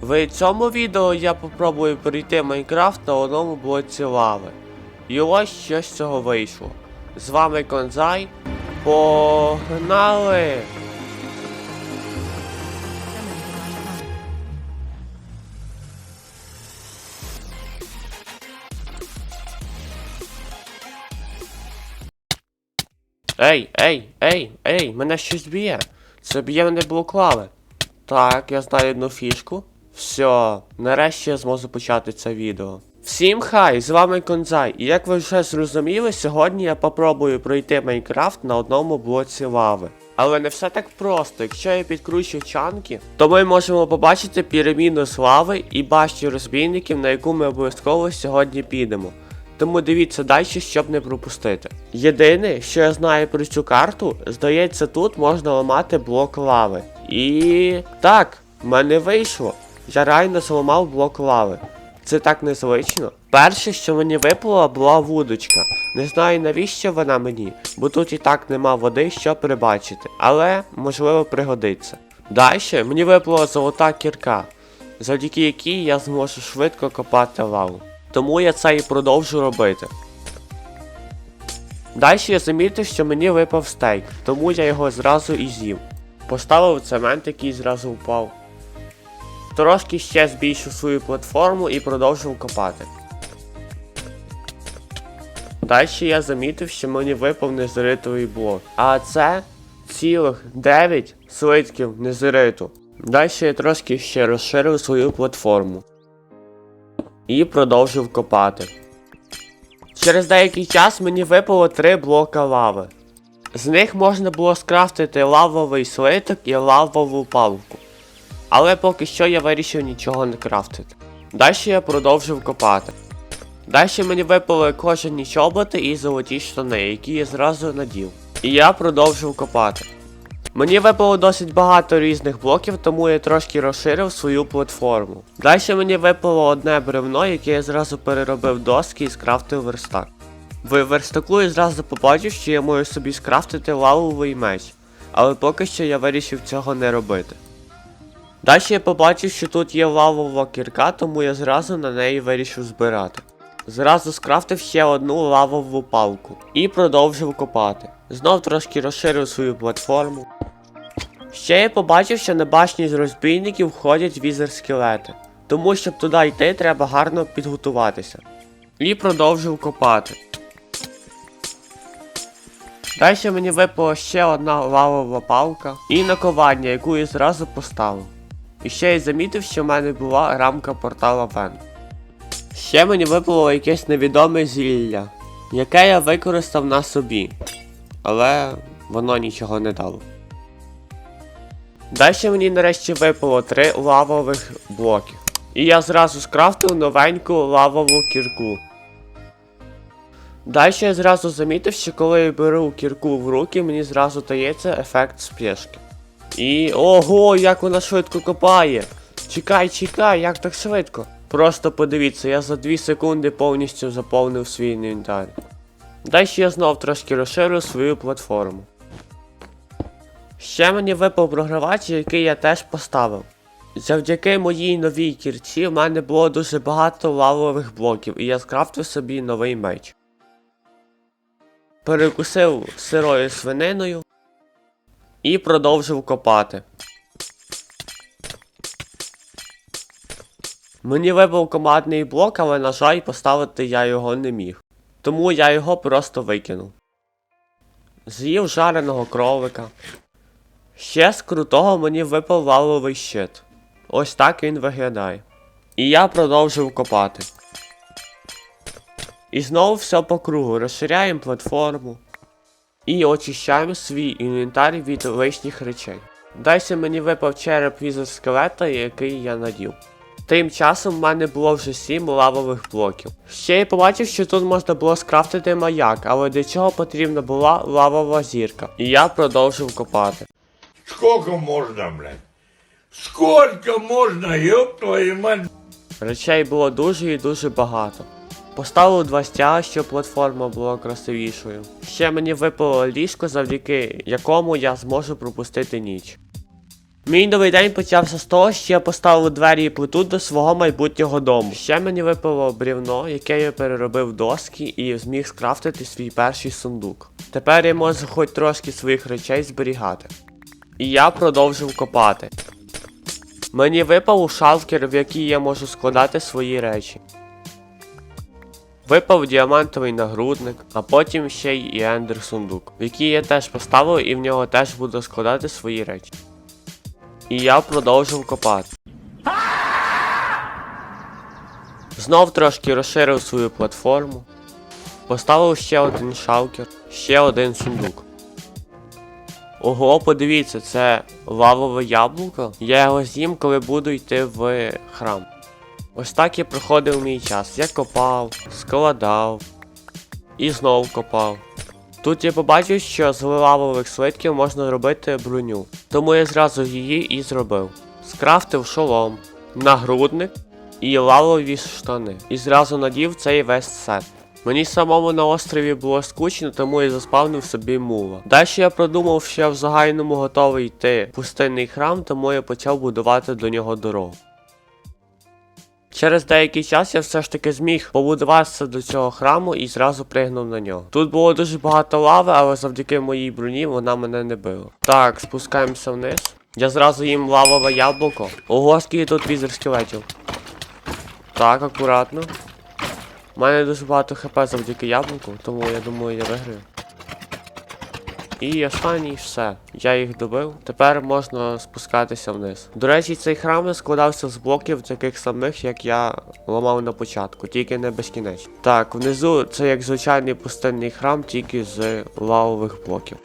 В цьому відео я попробую перейти Майнкрафт на одному блоці лави. І ось що з цього вийшло. З вами Конзай. Погнали! Ей, ей, ей, ей, мене щось б'є. Це б'є мене блок лави. Так, я знаю одну фішку. Все, нарешті я зможу почати це відео. Всім хай, з вами Конзай, і як ви вже зрозуміли, сьогодні я попробую пройти Майнкрафт на одному блоці лави. Але не все так просто. Якщо я підкручу чанки, то ми можемо побачити піраміду з лави і башню розбійників, на яку ми обов'язково сьогодні підемо. Тому дивіться далі, щоб не пропустити. Єдине, що я знаю про цю карту, здається, тут можна ламати блок лави. І так, в мене вийшло. Я реально зламав блок лави. Це так незвично. Перше, що мені випало, була вудочка. Не знаю навіщо вона мені, бо тут і так нема води, що прибачити, але можливо пригодиться. Далі мені випала золота кірка, завдяки якій я зможу швидко копати лаву. Тому я це і продовжу робити. Далі я замітив, що мені випав стейк, тому я його зразу і з'їв. Поставив цемент, який зразу впав. Трошки ще збільшив свою платформу і продовжив копати. Далі я замітив, що мені випав незеритовий блок. А це цілих 9 слитків незериту. Далі я трошки ще розширив свою платформу. І продовжив копати. Через деякий час мені випало 3 блока лави. З них можна було скрафтити лавовий слиток і лавову палку. Але поки що я вирішив нічого не крафтити. Далі я продовжив копати. Далі мені випали кожані чоботи і золоті штани, які я зразу надів. І я продовжив копати. Мені випало досить багато різних блоків, тому я трошки розширив свою платформу. Далі мені випало одне бревно, яке я зразу переробив доски і скрафтив верстак. В верстаку я зразу побачив, що я можу собі скрафтити лавовий меч, але поки що я вирішив цього не робити. Далі я побачив, що тут є лавова кірка, тому я зразу на неї вирішив збирати. Зразу скрафтив ще одну лавову палку і продовжив копати. Знов трошки розширив свою платформу. Ще я побачив, що на башні з розбійників входять візер скелети. Тому щоб туди йти, треба гарно підготуватися. І продовжив копати. Далі мені випала ще одна лавова палка і наковання, яку я зразу поставив. І ще я замітив, що в мене була рамка портала Вен. Ще мені випало якесь невідоме зілля, яке я використав на собі. Але воно нічого не дало. Далі мені нарешті випало три лавових блоки. І я зразу скрафтив новеньку лавову кірку. Далі я зразу замітив, що коли я беру кірку в руки, мені зразу дається ефект спешки. І ого, як вона швидко копає! Чекай, чекай, як так швидко. Просто подивіться, я за 2 секунди повністю заповнив свій інвентар. Далі я знов трошки розширю свою платформу. Ще мені випав програвач, який я теж поставив. Завдяки моїй новій кірці в мене було дуже багато лавових блоків, і я скрафтив собі новий меч. Перекусив сирою свининою і продовжив копати. Мені випав командний блок, але, на жаль, поставити я його не міг. Тому я його просто викинув. З'їв жареного кролика. Ще з крутого мені випав валовий щит. Ось так він виглядає. І я продовжив копати. І знову все по кругу. Розширяємо платформу. І очищаємо свій інвентар від лишніх речей. Далі мені випав череп візер скелета, який я надів. Тим часом в мене було вже 7 лавових блоків. Ще я побачив, що тут можна було скрафтити маяк, але для цього потрібна була лавова зірка. І я продовжив копати. Сколько можно, блядь? Сколько можно, ёб твою мать? Речей було дуже і дуже багато. Поставив два стяга, щоб платформа була красивішою. Ще мені випало ліжко, завдяки якому я зможу пропустити ніч. Мій новий день почався з того, що я поставив двері і плиту до свого майбутнього дому. Ще мені випало брівно, яке я переробив доски і зміг скрафтити свій перший сундук. Тепер я можу хоч трошки своїх речей зберігати. І я продовжив копати. Мені випав шалкер, в який я можу складати свої речі. Випав діамантовий нагрудник, а потім ще й ендер сундук, в який я теж поставив і в нього теж буду складати свої речі. І я продовжив копати. Знов трошки розширив свою платформу. Поставив ще один шалкер, ще один сундук. Ого, подивіться, це лавове яблуко. Я його з'їм, коли буду йти в храм. Ось так і проходив мій час. Я копав, складав і знов копав. Тут я побачив, що з лавових слитків можна робити броню, тому я зразу її і зробив. Скрафтив шолом, нагрудник і лавові штани. І зразу надів цей весь сет. Мені самому на острові було скучно, тому я заспавнив собі мула. Далі я продумав, що я в загальному готовий йти в пустинний храм, тому я почав будувати до нього дорогу. Через деякий час я все ж таки зміг побудуватися до цього храму і зразу пригнув на нього. Тут було дуже багато лави, але завдяки моїй броні вона мене не била. Так, спускаємося вниз. Я зразу їм лавове яблуко. Ого, скільки тут візер скелетів. Так, акуратно. У мене дуже багато хп завдяки яблуку, тому я думаю, я виграю. І останній все. Я їх добив. Тепер можна спускатися вниз. До речі, цей храм складався з блоків таких самих, як я ламав на початку, тільки не безкінечно. Так, внизу це як звичайний пустинний храм, тільки з лавових блоків.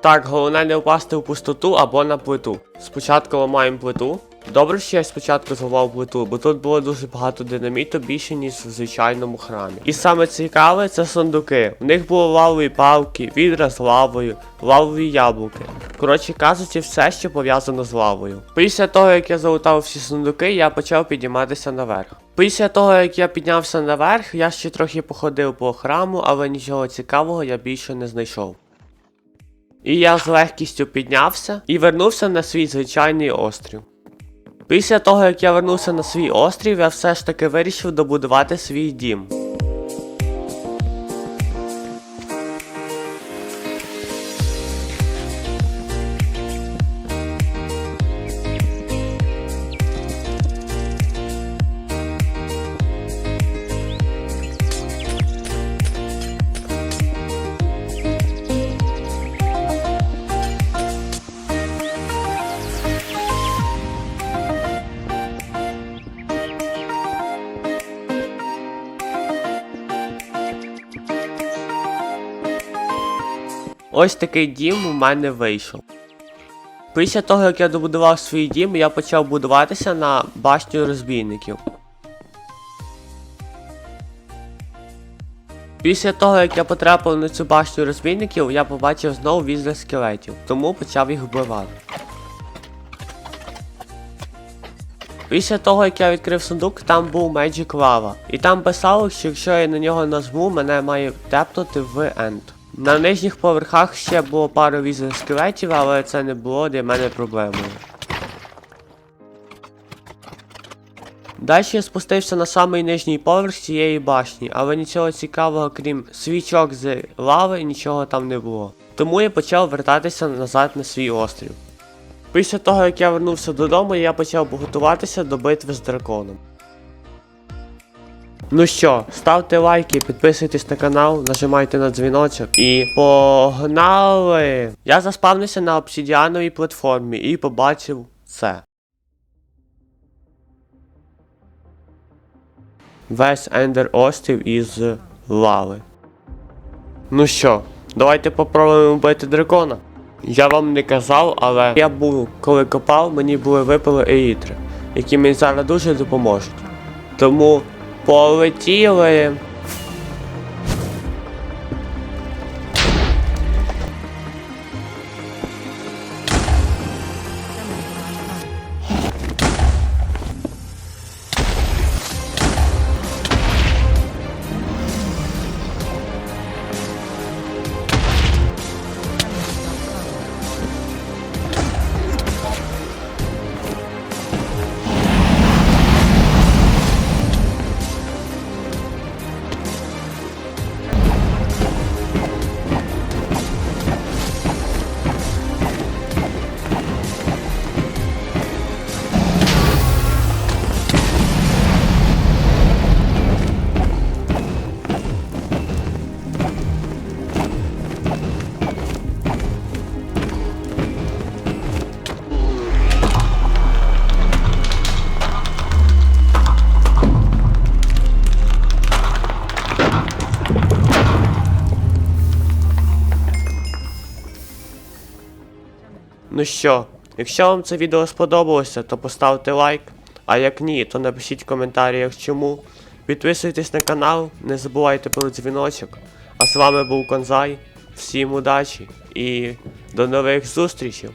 Так, головне не впасти в пустоту або на плиту. Спочатку ламаємо плиту. Добре, що я спочатку зламав плиту, бо тут було дуже багато динаміту більше, ніж в звичайному храмі. І саме цікаве це сундуки. В них були лавові палки, відра з лавою, лавові яблуки. Коротше кажучи, все, що пов'язано з лавою. Після того, як я залутав всі сундуки, я почав підніматися наверх. Після того, як я піднявся наверх, я ще трохи походив по храму, але нічого цікавого я більше не знайшов. І я з легкістю піднявся і вернувся на свій звичайний острів. Після того, як я вернувся на свій острів, я все ж таки вирішив добудувати свій дім. Ось такий дім у мене вийшов. Після того, як я добудував свій дім, я почав будуватися на башню розбійників. Після того, як я потрапив на цю башню розбійників, я побачив знову візер скелетів, тому почав їх вбивати. Після того, як я відкрив сундук, там був Magic Lava. І там писало, що якщо я на нього нажму, мене має тепнути в End. На нижніх поверхах ще було пару візер скелетів, але це не було для мене проблемою. Далі я спустився на самий нижній поверх цієї башні, але нічого цікавого, крім свічок з лави, нічого там не було. Тому я почав вертатися назад на свій острів. Після того, як я вернувся додому, я почав готуватися до битви з драконом. Ну що, ставте лайки, підписуйтесь на канал, нажимайте на дзвіночок і погнали! Я заспавнився на обсідіановій платформі і побачив це. Весь Ендер острів із лави. Ну що, давайте попробуємо вбити дракона. Я вам не казав, але я був, коли копав, мені були випали елітри, які мені зараз дуже допоможуть. Тому полетіли. Ну що, якщо вам це відео сподобалося, то поставте лайк, а як ні, то напишіть в коментарях чому. Підписуйтесь на канал, не забувайте про дзвіночок. А з вами був Конзай. Всім удачі і до нових зустрічей!